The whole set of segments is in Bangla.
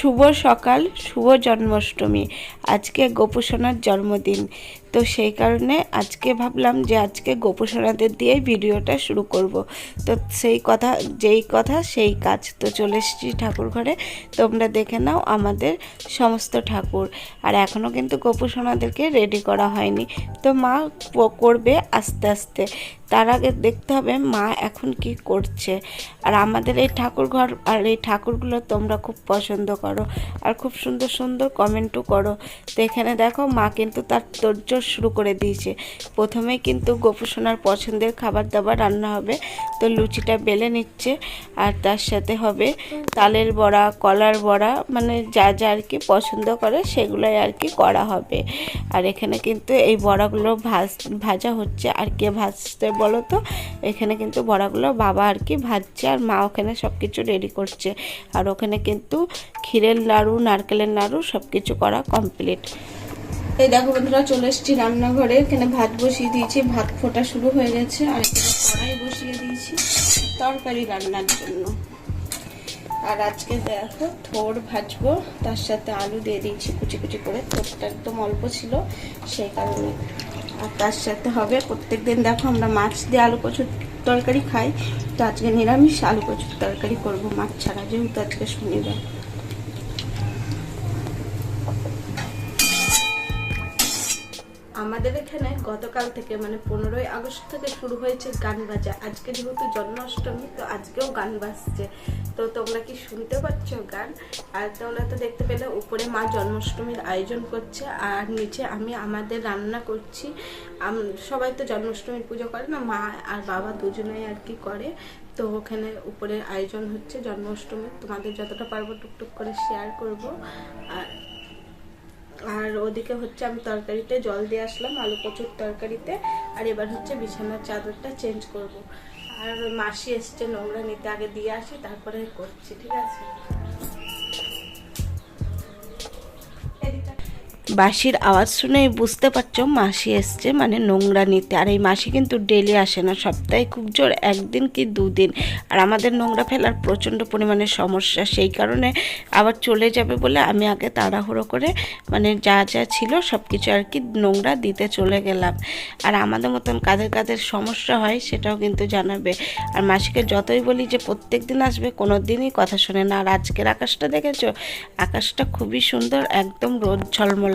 শুভ সকাল শুভ জন্মাষ্টমী। আজকে গোপুসোনার জন্মদিন। তো সেই কারণে আজকে ভাবলাম যে আজকে গোপুসোনাদের দিয়েই ভিডিওটা শুরু করব। তো সেই কথা, যেই কথা সেই কাজ। তো চলে এসেছি ঠাকুর ঘরে। তোমরা দেখে নাও আমাদের সমস্ত ঠাকুর। আর এখনও কিন্তু গোপুসোনাদেরকে রেডি করা হয়নি। তো মা করবে আস্তে আস্তে। তার আগে দেখতে হবে মা এখন কি করছে। আর আমাদের এই ঠাকুর ঘর আর এই ঠাকুরগুলো তোমরা খুব পছন্দ করো। আর খুব সুন্দর সুন্দর কমেন্টও করো। তো এখানে দেখো মা কিন্তু তার তোরজোর শুরু করে দিয়েছে। প্রথমে কিন্তু গোপুসোনার পছন্দের খাবার দাবার রান্না হবে, তো লুচিটা বেলে নিচ্ছে, আর তার সাথে হবে তালের বড়া, কলার বড়া মানে যা যা আর কি পছন্দ করে সেগুলোই আর কি করা হবে। আর এখানে কিন্তু এই বড়াগুলো ভাজ, ভাজা হচ্ছে। আর কে ভাজতে বলো তো? এখানে কিন্তু বড়াগুলো বাবা আর কি ভাজছে, আর মা ওখানে সব কিছু রেডি করছে। আর ওখানে কিন্তু ক্ষীরের নাড়ু নারকেলের নাড়ু সব কিছু করা কমপ্লিট। এই দেখো বন্ধুরা, চলে এসেছি রান্নাঘরে। এখানে ভাত বসিয়ে দিয়েছি। ভাত ফোটা শুরু হয়ে গেছে, আর এখানে কড়াই বসিয়ে দিয়েছি তরকারি রান্নার জন্য। আর আজকে দেখো থোর ভাজবো, তার সাথে আলু দিয়ে দিয়েছি কুচি কুচি করে। থোরটা একদম অল্প ছিল, সেই কারণে। আর তার সাথে হবে, প্রত্যেক দিন দেখো আমরা মাছ দিয়ে আলু কচুর তরকারি খাই। তো আজকে নিরামিষ আলু কচুর তরকারি করব মাছ ছাড়া, যেহেতু আজকে শনিবার। আমাদের এখানে গতকাল থেকে মানে পনেরোই আগস্ট থেকে শুরু হয়েছে গান বাজা। আজকে যেহেতু জন্মাষ্টমী, তো আজকেও গান বাজছে। তো তোমরা কি শুনতে পাচ্ছ গান? আর তোমরা তো দেখতে পেলে উপরে মা জন্মাষ্টমীর আয়োজন করছে, আর নিচে আমি আমাদের রান্না করছি। সবাই তো জন্মাষ্টমীর পুজো করে না, মা আর বাবা দুজনেই আর কি করে। তো ওখানে উপরে আয়োজন হচ্ছে জন্মাষ্টমীর তোমাদের যতটা পারব টুকটুক করে শেয়ার করব। আর ওদিকে হচ্ছে আমি তরকারিতে জল দিয়ে আসলাম, আলু কচুর তরকারিতে, আর এবার হচ্ছে বিছানার চাদরটা চেঞ্জ করব। আর মাসি এসছে নোংরা নিতে, আগে দিয়ে আসি, তারপরে করছি, ঠিক আছে? বাঁশির আওয়াজ শুনেই বুঝতে পারছ মাসি এসছে মানে নোংরা নিতে। আর এই মাসি কিন্তু ডেলি আসে না, সপ্তাহে খুব জোর, একদিন কি দুদিন। আর আমাদের নোংরা ফেলার প্রচণ্ড পরিমাণে সমস্যা, সেই কারণে আবার চলে যাবে বলে আমি আগে তাড়াহুড়ো করে মানে যা যা ছিল সব কিছু আর কি নোংরা দিতে চলে গেলাম। আর আমাদের মতন কাদের কাদের সমস্যা হয় সেটাও কিন্তু জানাবে। আর মাসিকে যতই বলি যে প্রত্যেক দিন আসবে কোনো দিনই কথা শোনে না। আর আজকের আকাশটা দেখেছ? আকাশটা খুবই সুন্দর, একদম রোদ ঝলমল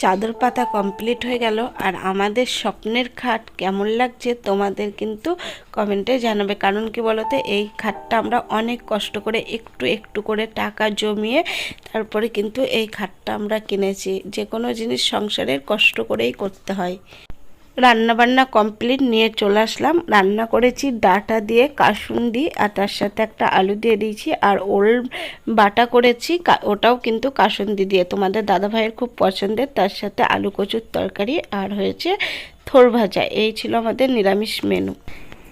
চাদর পাতা কমপ্লিট হয়ে গেল আর আমাদের স্বপ্নের খাট কেমন লাগছে তোমাদের কিন্তু কমেন্টে জানাবে। কারণ কি বলতে, এই খাটটা আমরা অনেক কষ্ট করে একটু একটু করে টাকা জমিয়ে তারপরে কিন্তু এই খাটটা আমরা কিনেছি। যে কোনো জিনিস সংসারের কষ্ট করেই করতে হয়। রান্না বান্না কমপ্লিট নিয়ে চলে আসলাম। রান্না করেছি ডাটা দিয়ে কাসুন কাসুন্দি আর তার সাথে একটা আলু দিয়ে দিয়েছি আর ওল বাটা করেছি। ওটাও কিন্তু কাসুন্দি দিয়ে। তোমাদের দাদা ভাইয়ের খুব পছন্দের, তার সাথে আলু কচুর তরকারি আর হয়েছে থোর ভাজা। এই ছিল আমাদের নিরামিষ মেনু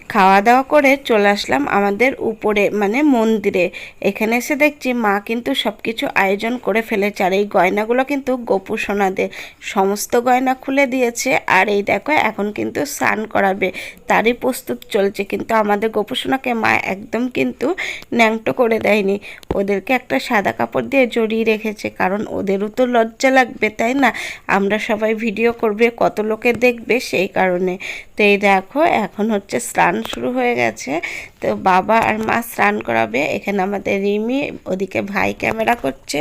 খাওয়া দাওয়া করে চলে আসলাম আমাদের উপরে মানে মন্দিরে। এখানে এসে দেখছি মা কিন্তু সব কিছু আয়োজন করে ফেলেছে। আর এই গয়নাগুলো কিন্তু গোপু সোনাদের সমস্ত গয়না খুলে দিয়েছে। আর এই দেখো, এখন কিন্তু স্নান করাবে। তারই প্রস্তুত চলছে। কিন্তু আমাদের গোপু সোনাকে মা একদম কিন্তু ন্যাংটো করে দেয়নি। ওদেরকে একটা সাদা কাপড় দিয়ে জড়িয়ে রেখেছে। কারণ ওদেরও তো লজ্জা লাগবে, তাই না? আমরা সবাই ভিডিও করবে, কত লোকে দেখবে সেই কারণে। তো এই দেখো, এখন হচ্ছে স্নান শুরু হয়ে গেছে। তো বাবা আর মা স্নান করাবে। এখানে আমাদের রিমি ওদিকে ভাই ক্যামেরা করছে।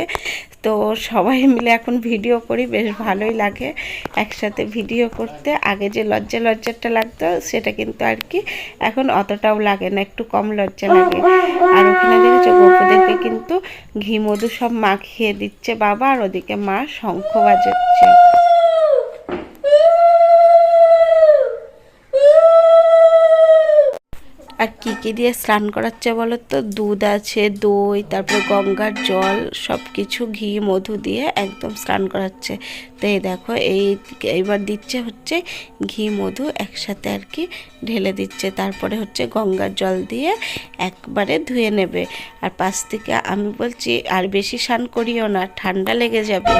তো সবাই মিলে এখন ভিডিও করি, বেশ ভালোই লাগে একসাথে ভিডিও করতে। আগে যে লজ্জা লজ্জাটা লাগতো, সেটা কিন্তু আর কি এখন অতটাও লাগে না, একটু কম লজ্জা লাগে। আর ওখানে দেখেছ গপুদেরকে কিন্তু ঘি, মধু সব মাখিয়ে দিচ্ছে বাবা, আর ওদিকে মা শঙ্খ বাজাচ্ছে। আর কি কি দিয়ে স্নান করাচ্ছে বলো তো? দুধ আছে, দই, তারপরে গঙ্গার জল সব কিছু ঘি, মধু দিয়ে একদম স্নান করাচ্ছে। তো এই দেখো, এই এইবার দিচ্ছে হচ্ছে ঘি, মধু একসাথে আর কি ঢেলে দিচ্ছে। তারপরে হচ্ছে গঙ্গার জল দিয়ে একবারে ধুয়ে নেবে। আর পাশ থেকে আমি বলছি, আর বেশি স্নান করিও না, ঠান্ডা লেগে যাবে।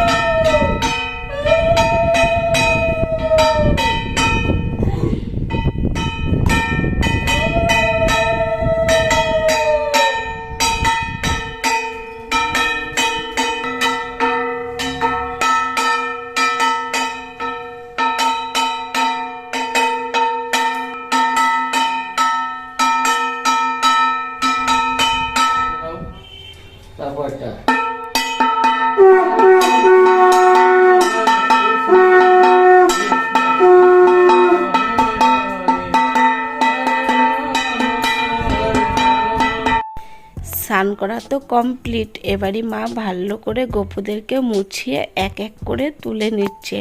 করা। তো কমপ্লিট এবারই মা ভালো করে গোপুদেরকে মুছিয়ে এক এক করে তুলে নিচ্ছে।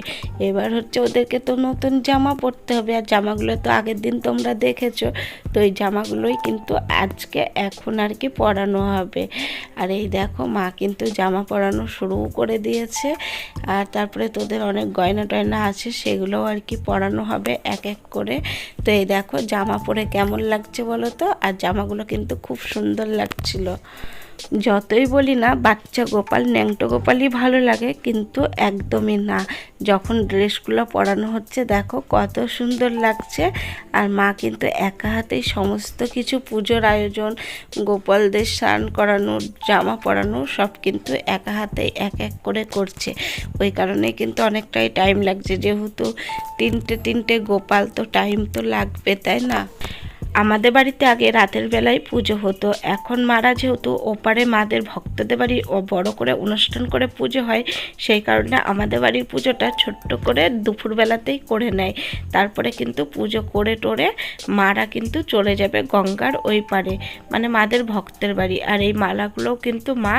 এবার হচ্ছে ওদেরকে তো নতুন জামা পরতে হবে, আর জামাগুলো তো আগের দিন তোমরা দেখেছ, তো এই জামাগুলোই কিন্তু আজকে এখন আর কি পরানো হবে। আর এই দেখো, মা কিন্তু জামা পরানো শুরু করে দিয়েছে, আর তারপরে তোদের অনেক গয়না টয়না আছে, সেগুলোও আর কি পরানো হবে এক এক করে। তো এই দেখো, জামা পরে কেমন লাগছে বলো তো? আর জামাগুলো কিন্তু খুব সুন্দর লাগছিল। যতই বলি না, বাচ্চা গোপাল, ন্যাংটো গোপালই ভালো লাগে, কিন্তু একদমই না। যখন ড্রেসগুলো পরানো হচ্ছে, দেখো কত সুন্দর লাগছে। আর মা কিন্তু একা হাতেই সমস্ত কিছু, পুজোর আয়োজন, গোপালদের স্নান করানো, জামা পরানো, সব কিন্তু একা হাতেই এক এক করে করছে। ওই কারণে কিন্তু অনেকটাই টাইম লাগছে। যেহেতু তিনটে তিনটে গোপাল, তো টাইম তো লাগবে, তাই না? আমাদের বাড়িতে আগে রাতের বেলায় পুজো হতো। এখন মারা যেহেতু ওপারে মাদের ভক্তদের বাড়ি ও বড় করে অনুষ্ঠান করে পুজো হয়, সেই কারণে আমাদের বাড়ির পুজোটা ছোট্ট করে দুপুরবেলাতেই করে নেয়। তারপরে কিন্তু পুজো করে টোরে মারা কিন্তু চলে যাবে গঙ্গার ওই পারে মানে মাদের ভক্তের বাড়ি। আর এই মালাগুলোও কিন্তু মা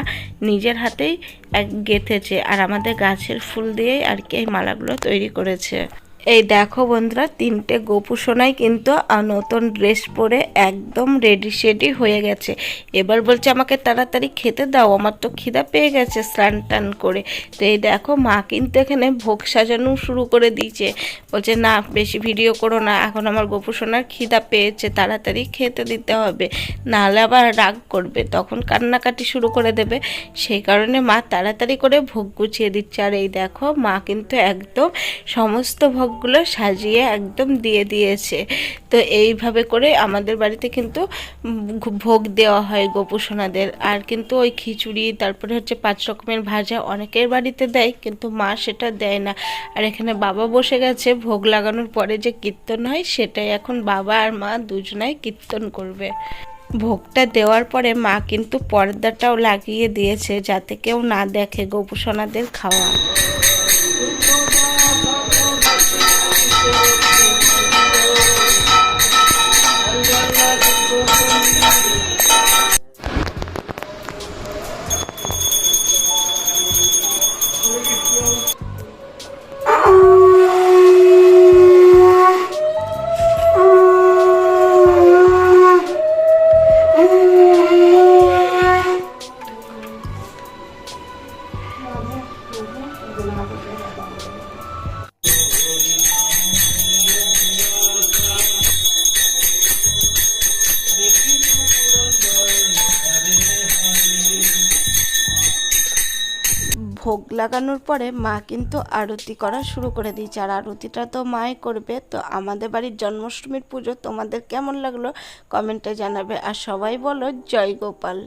নিজের হাতেই এক গেঁথেছে। আর আমাদের গাছের ফুল দিয়েই আর কি এই মালাগুলো তৈরি করেছে। এই দেখো বন্ধুরা, তিনটে গোপু সোনাই কিন্তু নতুন ড্রেস পরে একদম রেডি শেডি হয়ে গেছে। এবার বলছে, আমাকে তাড়াতাড়ি খেতে দাও, আমার তো খিদা পেয়ে গেছে স্নান টান করে। তো এই দেখো, মা কিন্তু এখানে ভোগ সাজানো শুরু করে দিয়েছে। বলছে, না, বেশি ভিডিও করো না, এখন আমার গোপু সোনার খিদা পেয়েছে, তাড়াতাড়ি খেতে দিতে হবে। নাহলে আবার রাগ করবে, তখন কান্নাকাটি শুরু করে দেবে। সেই কারণে মা তাড়াতাড়ি করে ভোগ গুছিয়ে দিচ্ছে। আর এই দেখো, মা কিন্তু একদম সমস্ত ভোগগুলো সাজিয়ে একদম দিয়ে দিয়েছে। তো এইভাবে করে আমাদের বাড়িতে কিন্তু ভোগ দেওয়া হয় গোপুসোনাদের। আর কিন্তু ওই খিচুড়ি, তারপরে হচ্ছে পাঁচ রকমের ভাজা অনেকের বাড়িতে দেয়, কিন্তু মা সেটা দেয় না। আর এখানে বাবা বসে গেছে, ভোগ লাগানোর পরে যে কীর্তন হয়, সেটাই এখন বাবা আর মা দুজনাই কীর্তন করবে। ভোগটা দেওয়ার পরে মা কিন্তু পর্দাটাও লাগিয়ে দিয়েছে, যাতে কেউ না দেখে গোপুসোনাদের খাওয়া। ভোগ লাগানোর পরে মা কিন্তু আরতি করা শুরু করে দিয়েছে। আর আরতিটা তো মাই করবে। তো আমাদের বাড়ির জন্মাষ্টমীর পুজো তোমাদের কেমন লাগল কমেন্টে জানাবে। আর সবাই বলো জয় গোপাল।